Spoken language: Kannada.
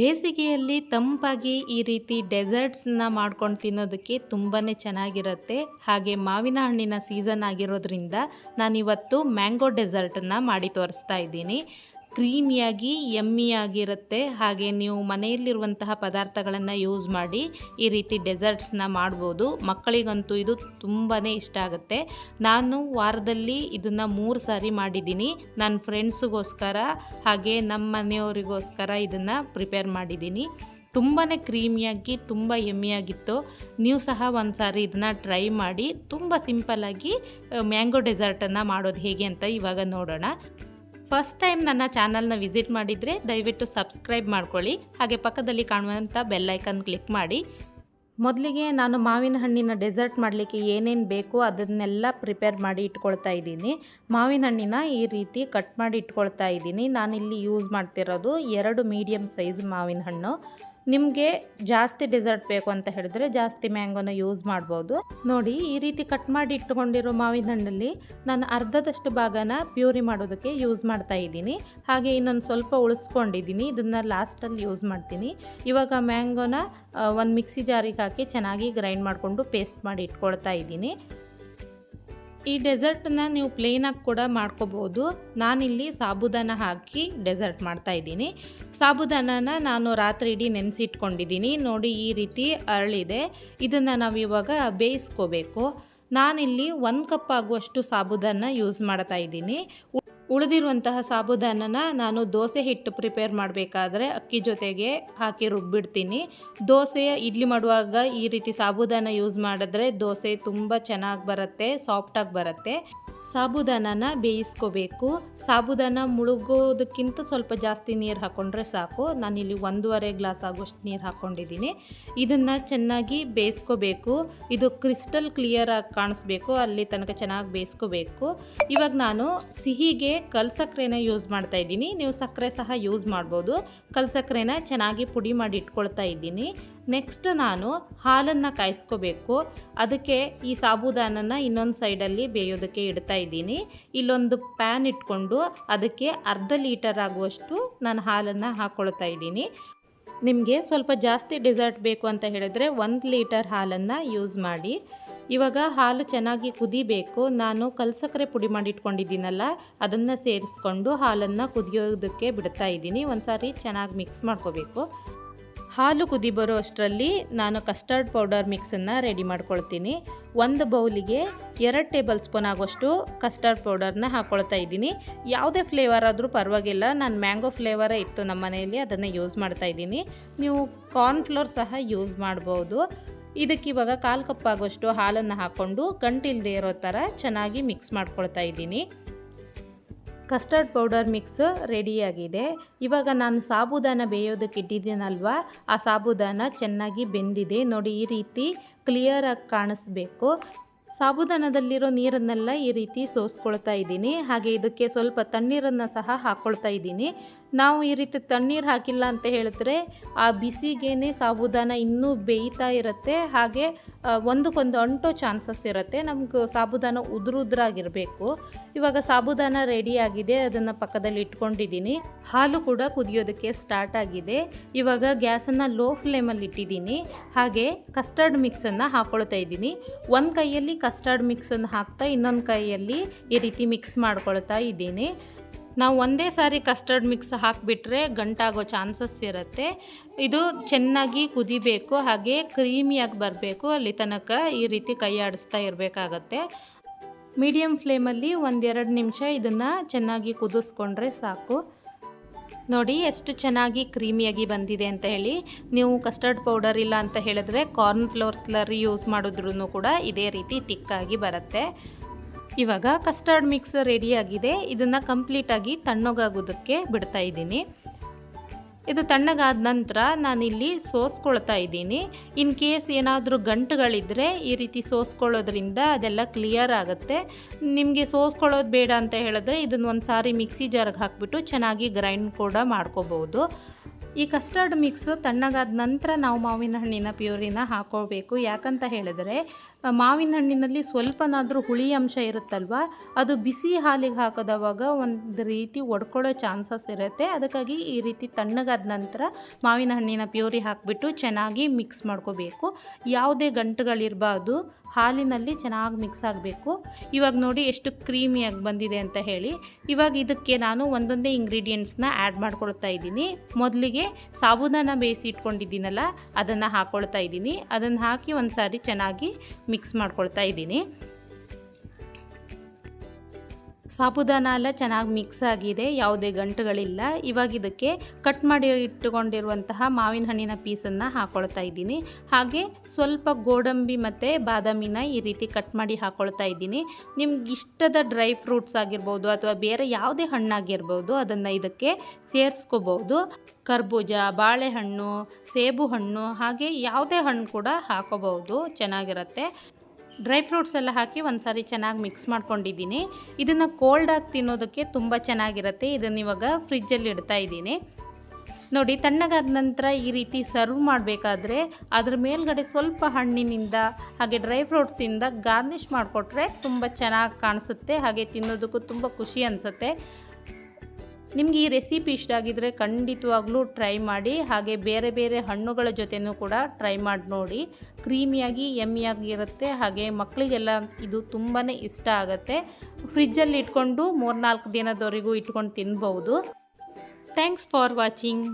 ಬೇಸಿಗೆಯಲ್ಲಿ ತಂಪಾಗಿ ಈ ರೀತಿ ಡೆಸರ್ಟ್ಸ್ನ ಮಾಡ್ಕೊಂಡು ತಿನ್ನೋದಕ್ಕೆ ತುಂಬಾ ಚೆನ್ನಾಗಿರುತ್ತೆ. ಹಾಗೆ ಮಾವಿನ ಹಣ್ಣಿನ ಸೀಸನ್ ಆಗಿರೋದ್ರಿಂದ ನಾನಿವತ್ತು ಮ್ಯಾಂಗೋ ಡೆಸರ್ಟನ್ನು ಮಾಡಿ ತೋರಿಸ್ತಾ ಇದ್ದೀನಿ. ಕ್ರೀಮಿಯಾಗಿ ಎಮ್ಮಿಯಾಗಿರುತ್ತೆ ಹಾಗೆ ನೀವು ಮನೆಯಲ್ಲಿರುವಂತಹ ಪದಾರ್ಥಗಳನ್ನು ಯೂಸ್ ಮಾಡಿ ಈ ರೀತಿ ಡೆಸರ್ಟ್ಸ್ನ ಮಾಡ್ಬೋದು. ಮಕ್ಕಳಿಗಂತೂ ಇದು ತುಂಬಾ ಇಷ್ಟ ಆಗುತ್ತೆ. ನಾನು ವಾರದಲ್ಲಿ ಇದನ್ನು ಮೂರು ಸಾರಿ ಮಾಡಿದ್ದೀನಿ. ನನ್ನ ಫ್ರೆಂಡ್ಸಿಗೋಸ್ಕರ ಹಾಗೆ ನಮ್ಮ ಮನೆಯವರಿಗೋಸ್ಕರ ಇದನ್ನು ಪ್ರಿಪೇರ್ ಮಾಡಿದ್ದೀನಿ. ತುಂಬಾ ಕ್ರೀಮಿಯಾಗಿ, ತುಂಬ ಎಮ್ಮಿಯಾಗಿತ್ತು ನೀವು ಸಹ ಒಂದು ಸಾರಿ ಇದನ್ನು ಟ್ರೈ ಮಾಡಿ, ತುಂಬ ಸಿಂಪಲ್ಲಾಗಿ ಮ್ಯಾಂಗೋ ಡೆಸರ್ಟನ್ನು ಮಾಡೋದು ಹೇಗೆ ಅಂತ ಇವಾಗ ನೋಡೋಣ. ಫಸ್ಟ್ ಟೈಮ್ ನನ್ನ ಚಾನಲ್ನ ವಿಸಿಟ್ ಮಾಡಿದರೆ ದಯವಿಟ್ಟು ಸಬ್ಸ್ಕ್ರೈಬ್ ಮಾಡ್ಕೊಳ್ಳಿ. ಹಾಗೆ ಪಕ್ಕದಲ್ಲಿ ಕಾಣುವಂಥ ಬೆಲ್ಲೈಕನ್ ಕ್ಲಿಕ್ ಮಾಡಿ. ಮೊದಲಿಗೆ ನಾನು ಮಾವಿನ ಹಣ್ಣಿನ ಡೆಸರ್ಟ್ ಮಾಡಲಿಕ್ಕೆ ಏನೇನು ಬೇಕು ಅದನ್ನೆಲ್ಲ ಪ್ರಿಪೇರ್ ಮಾಡಿ ಇಟ್ಕೊಳ್ತಾ ಇದ್ದೀನಿ. ಮಾವಿನ ಹಣ್ಣಿನ ಈ ರೀತಿ ಕಟ್ ಮಾಡಿ ಇಟ್ಕೊಳ್ತಾ ಇದ್ದೀನಿ. ನಾನಿಲ್ಲಿ ಯೂಸ್ ಮಾಡ್ತಿರೋದು ಎರಡು ಮೀಡಿಯಮ್ ಸೈಜ್ ಮಾವಿನ ಹಣ್ಣು. ನಿಮಗೆ ಜಾಸ್ತಿ ಡೆಸರ್ಟ್ ಬೇಕು ಅಂತ ಹೇಳಿದ್ರೆ ಜಾಸ್ತಿ ಮ್ಯಾಂಗೋನ ಯೂಸ್ ಮಾಡ್ಬೋದು. ನೋಡಿ, ಈ ರೀತಿ ಕಟ್ ಮಾಡಿ ಇಟ್ಕೊಂಡಿರೋ ಮಾವಿನ ಹಣ್ಣಲ್ಲಿ ನಾನು ಅರ್ಧದಷ್ಟು ಭಾಗನ ಪ್ಯೂರಿ ಮಾಡೋದಕ್ಕೆ ಯೂಸ್ ಮಾಡ್ತಾ ಇದ್ದೀನಿ. ಹಾಗೆ ಇನ್ನೊಂದು ಸ್ವಲ್ಪ ಉಳಿಸ್ಕೊಂಡಿದ್ದೀನಿ. ಇದನ್ನು ಲಾಸ್ಟಲ್ಲಿ ಯೂಸ್ ಮಾಡ್ತೀನಿ. ಇವಾಗ ಮ್ಯಾಂಗೋನ ಒಂದು ಮಿಕ್ಸಿ ಜಾರಿಗೆ ಹಾಕಿ ಚೆನ್ನಾಗಿ ಗ್ರೈಂಡ್ ಮಾಡಿಕೊಂಡು ಪೇಸ್ಟ್ ಮಾಡಿ ಇಟ್ಕೊಳ್ತಾ ಇದ್ದೀನಿ. ಈ ಡೆಸರ್ಟನ್ನ ನೀವು ಪ್ಲೇನಾಗಿ ಕೂಡ ಮಾಡ್ಕೋಬೋದು. ನಾನಿಲ್ಲಿ ಸಾಬುದಾನ ಹಾಕಿ ಡೆಸರ್ಟ್ ಮಾಡ್ತಾ ಇದ್ದೀನಿ. ಸಾಬುದಾನನ ನಾನು ರಾತ್ರಿ ಇಡೀ ನೆನೆಸಿಟ್ಕೊಂಡಿದ್ದೀನಿ. ನೋಡಿ ಈ ರೀತಿ ಅರಳಿದೆ. ಇದನ್ನು ನಾವು ಇವಾಗ ಬೇಯಿಸ್ಕೋಬೇಕು. ನಾನಿಲ್ಲಿ ಒಂದು ಕಪ್ ಆಗುವಷ್ಟು ಸಾಬುದಾನ ಯೂಸ್ ಮಾಡ್ತಾ ಇದ್ದೀನಿ. ಉಳಿದಿರುವಂತಹ ಸಾಬುದಾನನ ನಾನು ದೋಸೆ ಹಿಟ್ಟು ಪ್ರಿಪೇರ್ ಮಾಡಬೇಕಾದ್ರೆ ಅಕ್ಕಿ ಜೊತೆಗೆ ಹಾಕಿ ರುಬ್ಬಿಡ್ತೀನಿ. ದೋಸೆಯ ಇಡ್ಲಿ ಮಾಡುವಾಗ ಈ ರೀತಿ ಸಾಬುದಾನ ಯೂಸ್ ಮಾಡಿದ್ರೆ ದೋಸೆ ತುಂಬ ಚೆನ್ನಾಗಿ ಬರುತ್ತೆ ಸಾಫ್ಟಾಗಿ ಬರುತ್ತೆ. ಸಾಬುದಾನನ ಬೇಯಿಸ್ಕೋಬೇಕು. ಸಾಬುದಾನ ಮುಳುಗೋದಕ್ಕಿಂತ ಸ್ವಲ್ಪ ಜಾಸ್ತಿ ನೀರು ಹಾಕ್ಕೊಂಡ್ರೆ ಸಾಕು. ನಾನಿಲ್ಲಿ ಒಂದೂವರೆ ಗ್ಲಾಸ್ ಆಗೋಷ್ಟು ನೀರು ಹಾಕ್ಕೊಂಡಿದ್ದೀನಿ ಇದನ್ನು ಚೆನ್ನಾಗಿ ಬೇಯಿಸ್ಕೋಬೇಕು. ಇದು ಕ್ರಿಸ್ಟಲ್ ಕ್ಲಿಯರಾಗಿ ಕಾಣಿಸ್ಬೇಕು. ಅಲ್ಲಿ ತನಕ ಚೆನ್ನಾಗಿ ಬೇಯಿಸ್ಕೋಬೇಕು. ಇವಾಗ ನಾನು ಸಿಹಿಗೆ ಕಲ್ ಸಕ್ಕರೆನ ಯೂಸ್ ಮಾಡ್ತಾ ಇದ್ದೀನಿ. ನೀವು ಸಕ್ಕರೆ ಸಹ ಯೂಸ್ ಮಾಡ್ಬೋದು. ಕಲ್ ಸಕ್ಕರೆನ ಚೆನ್ನಾಗಿ ಪುಡಿ ಮಾಡಿ ಇಟ್ಕೊಳ್ತಾ ಇದ್ದೀನಿ. ನೆಕ್ಸ್ಟ್ ನಾನು ಹಾಲನ್ನು ಕಾಯಿಸ್ಕೋಬೇಕು. ಅದಕ್ಕೆ ಈ ಸಾಬುದಾನನ ಇನ್ನೊಂದು ಸೈಡಲ್ಲಿ ಬೇಯೋದಕ್ಕೆ ಇಡ್ತಾ ಇದ್ದೀನಿ. ಇಲ್ಲೊಂದು ಪ್ಯಾನ್ ಇಟ್ಕೊಂಡು ಅದಕ್ಕೆ ಅರ್ಧ ಲೀಟರ್ ಆಗುವಷ್ಟು ನಾನು ಹಾಲನ್ನು ಹಾಕ್ಕೊಳ್ತಾ ಇದ್ದೀನಿ. ನಿಮಗೆ ಸ್ವಲ್ಪ ಜಾಸ್ತಿ ಡೆಸರ್ಟ್ ಬೇಕು ಅಂತ ಹೇಳಿದ್ರೆ ಒಂದು ಲೀಟರ್ ಹಾಲನ್ನು ಯೂಸ್ ಮಾಡಿ. ಇವಾಗ ಹಾಲು ಚೆನ್ನಾಗಿ ಕುದಿಬೇಕು. ನಾನು ಕಲ್ಸಕ್ಕರೆ ಪುಡಿ ಮಾಡಿ ಇಟ್ಕೊಂಡಿದ್ದೀನಲ್ಲ, ಅದನ್ನು ಸೇರಿಸ್ಕೊಂಡು ಹಾಲನ್ನು ಕುದಿಯೋದಕ್ಕೆ ಬಿಡ್ತಾ ಇದ್ದೀನಿ. ಒಂದು ಸಾರಿ ಚೆನ್ನಾಗಿ ಮಿಕ್ಸ್ ಮಾಡ್ಕೋಬೇಕು. ಹಾಲು ಕುದಿ ಬರೋ ಅಷ್ಟರಲ್ಲಿ ನಾನು ಕಸ್ಟರ್ಡ್ ಪೌಡರ್ ಮಿಕ್ಸನ್ನು ರೆಡಿ ಮಾಡ್ಕೊಳ್ತೀನಿ. ಒಂದು ಬೌಲಿಗೆ ಎರಡು ಟೇಬಲ್ ಸ್ಪೂನ್ ಆಗೋಷ್ಟು ಕಸ್ಟರ್ಡ್ ಪೌಡರ್ನ ಹಾಕ್ಕೊಳ್ತಾ ಇದ್ದೀನಿ. ಯಾವುದೇ ಫ್ಲೇವರ್ ಆದರೂ ಪರವಾಗಿಲ್ಲ, ನಾನು ಮ್ಯಾಂಗೋ ಫ್ಲೇವರೇ ಇತ್ತು ನಮ್ಮ ಮನೆಯಲ್ಲಿ, ಅದನ್ನು ಯೂಸ್ ಮಾಡ್ತಾ ಇದ್ದೀನಿ. ನೀವು ಕಾರ್ನ್ಫ್ಲೋರ್ ಸಹ ಯೂಸ್ ಮಾಡ್ಬೋದು. ಇದಕ್ಕೆ ಇವಾಗ ಕಾಲು ಕಪ್ ಆಗೋಷ್ಟು ಹಾಲನ್ನು ಹಾಕ್ಕೊಂಡು ಗಂಟಿಲ್ಲದೆ ಇರೋ ಥರ ಚೆನ್ನಾಗಿ ಮಿಕ್ಸ್ ಮಾಡ್ಕೊಳ್ತಾ ಇದ್ದೀನಿ. ಕಸ್ಟರ್ಡ್ ಪೌಡರ್ ಮಿಕ್ಸ್ ರೆಡಿಯಾಗಿದೆ. ಇವಾಗ ನಾನು ಸಾಬುದಾನ ಬೇಯೋದಕ್ಕೆ ಇಟ್ಟಿದ್ದೀನಲ್ವ? ಆ ಸಾಬುದಾನ ಚೆನ್ನಾಗಿ ಬೆಂದಿದೆ. ನೋಡಿ, ಈ ರೀತಿ ಕ್ಲಿಯರಾಗಿ ಕಾಣಿಸ್ಬೇಕು. ಸಾಬುದಾನದಲ್ಲಿರೋ ನೀರನ್ನೆಲ್ಲ ಈ ರೀತಿ ಸೋಸ್ಕೊಳ್ತಾ ಇದ್ದೀನಿ. ಹಾಗೆ ಇದಕ್ಕೆ ಸ್ವಲ್ಪ ತಣ್ಣೀರನ್ನು ಸಹ ಹಾಕ್ಕೊಳ್ತಾ ಇದ್ದೀನಿ. ನಾವು ಈ ರೀತಿ ತಣ್ಣೀರು ಹಾಕಿಲ್ಲ ಅಂತ ಹೇಳಿದ್ರೆ ಆ ಬಿಸಿಗೇನೆ ಸಾಬುದಾನ ಇನ್ನೂ ಬೇಯ್ತಾ ಇರುತ್ತೆ. ಹಾಗೆ ಒಂದಕ್ಕೊಂದು ಅಂಟೋ ಚಾನ್ಸಸ್ ಇರುತ್ತೆ. ನಮ್ಗೆ ಸಾಬುದಾನ ಉದುರುದ್ರಾಗಿರಬೇಕು. ಇವಾಗ ಸಾಬುದಾನ ರೆಡಿ ಆಗಿದೆ. ಅದನ್ನು ಪಕ್ಕದಲ್ಲಿ ಇಟ್ಕೊಂಡಿದ್ದೀನಿ ಹಾಲು ಕೂಡ ಕುದಿಯೋದಕ್ಕೆ ಸ್ಟಾರ್ಟ್ ಆಗಿದೆ. ಇವಾಗ ಗ್ಯಾಸನ್ನು ಲೋ ಫ್ಲೇಮಲ್ಲಿ ಇಟ್ಟಿದ್ದೀನಿ ಹಾಗೆ ಕಸ್ಟರ್ಡ್ ಮಿಕ್ಸನ್ನು ಹಾಕ್ಕೊಳ್ತಾ ಇದ್ದೀನಿ. ಒಂದು ಕೈಯಲ್ಲಿ ಕಸ್ಟರ್ಡ್ ಮಿಕ್ಸನ್ನು ಹಾಕ್ತಾ ಇನ್ನೊಂದು ಕೈಯಲ್ಲಿ ಈ ರೀತಿ ಮಿಕ್ಸ್ ಮಾಡ್ಕೊಳ್ತಾ ಇದ್ದೀನಿ. ನಾವು ಒಂದೇ ಸಾರಿ ಕಸ್ಟರ್ಡ್ ಮಿಕ್ಸ್ ಹಾಕಿಬಿಟ್ರೆ ಗಂಟಾಗೋ ಚಾನ್ಸಸ್ ಇರುತ್ತೆ. ಇದು ಚೆನ್ನಾಗಿ ಕುದಿಬೇಕು, ಹಾಗೆ ಕ್ರೀಮಿಯಾಗಿ ಬರಬೇಕು. ಅಲ್ಲಿ ತನಕ ಈ ರೀತಿ ಕೈ ಆಡಿಸ್ತಾ ಇರಬೇಕಾಗತ್ತೆ. ಮೀಡಿಯಮ್ ಫ್ಲೇಮಲ್ಲಿ ಒಂದೆರಡು ನಿಮಿಷ ಇದನ್ನು ಚೆನ್ನಾಗಿ ಕುದಿಸ್ಕೊಂಡ್ರೆ ಸಾಕು. ನೋಡಿ ಎಷ್ಟು ಚೆನ್ನಾಗಿ ಕ್ರೀಮಿಯಾಗಿ ಬಂದಿದೆ ಅಂತ ಹೇಳಿ. ನೀವು ಕಸ್ಟರ್ಡ್ ಪೌಡರ್ ಇಲ್ಲ ಅಂತ ಹೇಳಿದ್ರೆ ಕಾರ್ನ್ ಫ್ಲೋರ್ ಸ್ಲರಿ ಯೂಸ್ ಮಾಡಿದ್ರೂ ಕೂಡ ಇದೇ ರೀತಿ ತಿಕ್ಕಾಗಿ ಬರುತ್ತೆ. ಇವಾಗ ಕಸ್ಟರ್ಡ್ ಮಿಕ್ಸ್ ರೆಡಿಯಾಗಿದೆ ಇದನ್ನು ಕಂಪ್ಲೀಟಾಗಿ ತಣ್ಣಗಾಗೋದಕ್ಕೆ ಬಿಡ್ತಾ ಇದ್ದೀನಿ. ಇದು ತಣ್ಣಗಾದ ನಂತರ ನಾನಿಲ್ಲಿ ಸೋಸ್ಕೊಳ್ತಾ ಇದ್ದೀನಿ. ಇನ್ ಕೇಸ್ ಏನಾದರೂ ಗಂಟುಗಳಿದ್ದರೆ ಈ ರೀತಿ ಸೋಸ್ಕೊಳ್ಳೋದ್ರಿಂದ ಅದೆಲ್ಲ ಕ್ಲಿಯರ್ ಆಗುತ್ತೆ. ನಿಮಗೆ ಸೋಸ್ಕೊಳ್ಳೋದು ಬೇಡ ಅಂತ ಹೇಳಿದ್ರೆ ಇದನ್ನು ಒಂದು ಸಾರಿ ಮಿಕ್ಸಿ ಜಾರ್ಗೆ ಹಾಕಿಬಿಟ್ಟು ಚೆನ್ನಾಗಿ ಗ್ರೈಂಡ್ ಕೂಡ ಮಾಡ್ಕೋಬೋದು. ಈ ಕಸ್ಟರ್ಡ್ ಮಿಕ್ಸ್ ತಣ್ಣಗಾದ ನಂತರ ನಾವು ಮಾವಿನ ಹಣ್ಣಿನ ಪ್ಯೂರಿನ ಹಾಕೋಬೇಕು ಯಾಕಂತ ಹೇಳಿದ್ರೆ ಮಾವಿನ ಹಣ್ಣಿನಲ್ಲಿ ಸ್ವಲ್ಪನಾದರೂ ಹುಳಿ ಅಂಶ ಇರುತ್ತಲ್ವ? ಅದು ಬಿಸಿ ಹಾಲಿಗೆ ಹಾಕಿದವಾಗ ಒಂದು ರೀತಿ ಒಡ್ಕೊಳ್ಳೋ ಚಾನ್ಸಸ್ ಇರುತ್ತೆ. ಅದಕ್ಕಾಗಿ ಈ ರೀತಿ ತಣ್ಣಗಾದ ನಂತರ ಮಾವಿನ ಹಣ್ಣಿನ ಪ್ಯೂರಿ ಹಾಕಿಬಿಟ್ಟು ಚೆನ್ನಾಗಿ ಮಿಕ್ಸ್ ಮಾಡ್ಕೋಬೇಕು. ಯಾವುದೇ ಗಂಟುಗಳಿರಬಾರ್ದು. ಹಾಲಿನಲ್ಲಿ ಚೆನ್ನಾಗಿ ಮಿಕ್ಸ್ ಆಗಬೇಕು. ಇವಾಗ ನೋಡಿ ಎಷ್ಟು ಕ್ರೀಮಿಯಾಗಿ ಬಂದಿದೆ ಅಂತ ಹೇಳಿ. ಇವಾಗ ಇದಕ್ಕೆ ನಾನು ಒಂದೊಂದೇ ಇಂಗ್ರೀಡಿಯೆಂಟ್ಸ್ನ ಆ್ಯಡ್ ಮಾಡ್ಕೊಳ್ತಾ ಇದ್ದೀನಿ. ಮೊದಲಿಗೆ ಸಾಬೂದಾನ ಬೇಯಿಸಿ ಇಟ್ಕೊಂಡಿದ್ದೀನಲ್ಲ, ಅದನ್ನು ಹಾಕ್ಕೊಳ್ತಾ ಇದ್ದೀನಿ. ಅದನ್ನು ಹಾಕಿ ಒಂದು ಸಾರಿ ಚೆನ್ನಾಗಿ ಮಿಕ್ಸ್ ಮಾಡ್ಕೊಳ್ತಾ ಇದ್ದೀನಿ. ಸಾಬುದಾನ ಎಲ್ಲ ಚೆನ್ನಾಗಿ ಮಿಕ್ಸ್ ಆಗಿದೆ, ಯಾವುದೇ ಗಂಟುಗಳಿಲ್ಲ. ಇವಾಗ ಇದಕ್ಕೆ ಕಟ್ ಮಾಡಿ ಇಟ್ಟುಕೊಂಡಿರುವಂತಹ ಮಾವಿನ ಹಣ್ಣಿನ ಪೀಸನ್ನು ಹಾಕ್ಕೊಳ್ತಾ ಇದ್ದೀನಿ. ಹಾಗೆ ಸ್ವಲ್ಪ ಗೋಡಂಬಿ ಮತ್ತು ಬಾದಾಮಿನ ಈ ರೀತಿ ಕಟ್ ಮಾಡಿ ಹಾಕ್ಕೊಳ್ತಾ ಇದ್ದೀನಿ. ನಿಮ್ಗೆ ಇಷ್ಟದ ಡ್ರೈ ಫ್ರೂಟ್ಸ್ ಆಗಿರ್ಬೋದು ಅಥವಾ ಬೇರೆ ಯಾವುದೇ ಹಣ್ಣಾಗಿರ್ಬೋದು ಅದನ್ನು ಇದಕ್ಕೆ ಸೇರಿಸ್ಕೋಬೋದು. ಕರ್ಬೂಜ, ಬಾಳೆಹಣ್ಣು ಸೇಬು ಹಣ್ಣು ಹಾಗೆ ಯಾವುದೇ ಹಣ್ಣು ಕೂಡ ಹಾಕೋಬಹುದು, ಚೆನ್ನಾಗಿರುತ್ತೆ. ಡ್ರೈ ಫ್ರೂಟ್ಸ್ ಎಲ್ಲ ಹಾಕಿ ಒಂದು ಸಾರಿ ಚೆನ್ನಾಗಿ ಮಿಕ್ಸ್ ಮಾಡ್ಕೊಂಡಿದ್ದೀನಿ. ಇದನ್ನು ಕೋಲ್ಡಾಗಿ ತಿನ್ನೋದಕ್ಕೆ ತುಂಬ ಚೆನ್ನಾಗಿರುತ್ತೆ. ಇದನ್ನು ಇವಾಗ ಫ್ರಿಜ್ಜಲ್ಲಿ ಇಡ್ತಾ ಇದ್ದೀನಿ. ನೋಡಿ, ತಣ್ಣಗಾದ ನಂತರ ಈ ರೀತಿ ಸರ್ವ್ ಮಾಡಬೇಕಾದ್ರೆ ಅದ್ರ ಮೇಲ್ಗಡೆ ಸ್ವಲ್ಪ ಹಣ್ಣಿನಿಂದ, ಹಾಗೆ ಡ್ರೈ ಫ್ರೂಟ್ಸಿಂದ ಗಾರ್ನಿಷ್ ಮಾಡಿಕೊಟ್ರೆ ತುಂಬ ಚೆನ್ನಾಗಿ ಕಾಣಿಸುತ್ತೆ. ಹಾಗೆ ತಿನ್ನೋದಕ್ಕೂ ತುಂಬ ಖುಷಿ ಅನಿಸುತ್ತೆ. ನಿಮಗೆ ಈ ರೆಸಿಪಿ ಇಷ್ಟ ಆಗಿದ್ರೆ ಖಂಡಿತವಾಗ್ಲೂ ಟ್ರೈ ಮಾಡಿ, ಹಾಗೆ ಬೇರೆ ಬೇರೆ ಹಣ್ಣುಗಳ ಜೊತೆನೂ ಕೂಡ ಟ್ರೈ ಮಾಡಿ ನೋಡಿ. ಕ್ರೀಮಿಯಾಗಿ ಎಮ್ಮಿಯಾಗಿರುತ್ತೆ ಹಾಗೆ ಮಕ್ಕಳಿಗೆಲ್ಲ ಇದು ತುಂಬಾ ಇಷ್ಟ ಆಗುತ್ತೆ. ಫ್ರಿಜ್ಜಲ್ಲಿ ಇಟ್ಕೊಂಡು ಮೂರ್ನಾಲ್ಕು ದಿನದವರೆಗೂ ಇಟ್ಕೊಂಡು ತಿನ್ಬೌದು. Thanks for watching